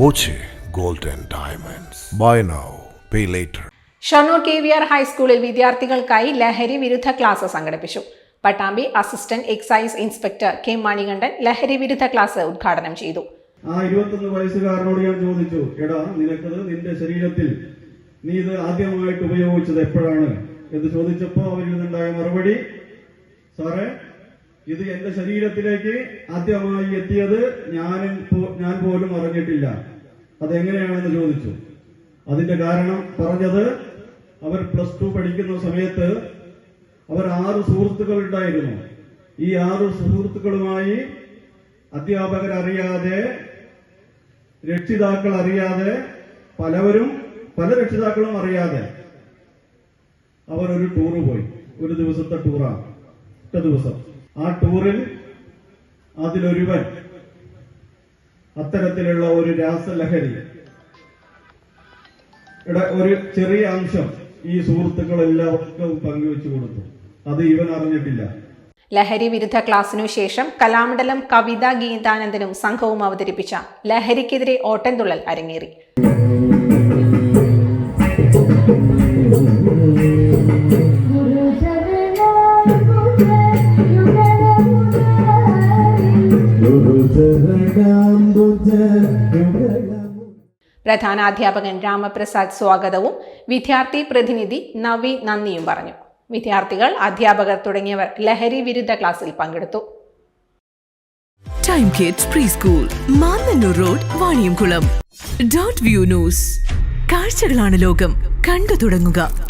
Boche gold and diamonds. Buy now pay later Shoranur K V R ഹൈസ്കൂളിൽ വിദ്യാർത്ഥികൾക്കായി ലഹരി വിരുദ്ധ ക്ലാസ് സംഘടിപ്പിച്ചു. Pattambi assistant excise inspector K Manikandan ലഹരി വിരുദ്ധ ക്ലാസ് ഉദ്ഘാടനം ചെയ്തു. ആ ഇരുപത്തൊന്ന് വയസ്സുകാരനോട് ഞാൻ ചോദിച്ചു എടാ നിനക്കത് നിന്റെ ശരീരത്തിൽ നീ ഇത് ആദ്യമായിട്ട് ഉപയോഗിച്ചത് എപ്പോഴാണ്? എന്ന് ചോദിച്ചപ്പോൾ അവരിൽ നിന്നുണ്ടായ മറുപടി സാറേ ഇത് എന്റെ ശരീരത്തിലേക്ക് ആദ്യമായി എത്തിയത് ഞാൻ ഞാൻ പോലും അറിഞ്ഞിട്ടില്ല. അതെങ്ങനെയാണെന്ന് ചോദിച്ചു. അതിന്റെ കാരണം പറഞ്ഞത് അവർ പ്ലസ് ടു പഠിക്കുന്ന സമയത്ത് അവർ ആറ് സുഹൃത്തുക്കൾ ഉണ്ടായിരുന്നു. ഈ ആറ് സുഹൃത്തുക്കളുമായി അധ്യാപകരറിയാതെ രക്ഷിതാക്കൾ അറിയാതെ പലവരും പല രക്ഷിതാക്കളും അറിയാതെ അവർ ഒരു ടൂർ പോയി. ഒരു ദിവസത്തെ ടൂറാണ് ഒറ്റ ദിവസം. ആ ടൂറിൽ അതിലൊരുവൻ അത്തരത്തിലുള്ള ഒരു രാസലഹരി. ഒരു ചെറിയ അംശം ഈ സുഹൃത്തുക്കൾ എല്ലാവർക്കും പങ്കുവെച്ചു കൊടുത്തു. അത് ഇവൻ അറിഞ്ഞിട്ടില്ല. ലഹരി വിരുദ്ധ ക്ലാസ്സിനു ശേഷം കലാമണ്ഡലം കവിത ഗീതാനന്ദനും സംഘവും അവതരിപ്പിച്ച ലഹരിക്കെതിരെ ഓട്ടൻതുള്ളൽ അരങ്ങേറി. പ്രധാനാധ്യാപകൻ രാമപ്രസാദ് സ്വാഗതവും. വിദ്യാർത്ഥി പ്രതിനിധി നവി നന്ദിയും പറഞ്ഞു. വിദ്യാർത്ഥികൾ അധ്യാപകർ തുടങ്ങിയവർ ലഹരി വിരുദ്ധ ക്ലാസ്സിൽ പങ്കെടുത്തു. Time Kids pre school road Vaniyamkulam dot view news കാഴ്ചകളാണ് ലോകം. കണ്ടു തുടങ്ങുക.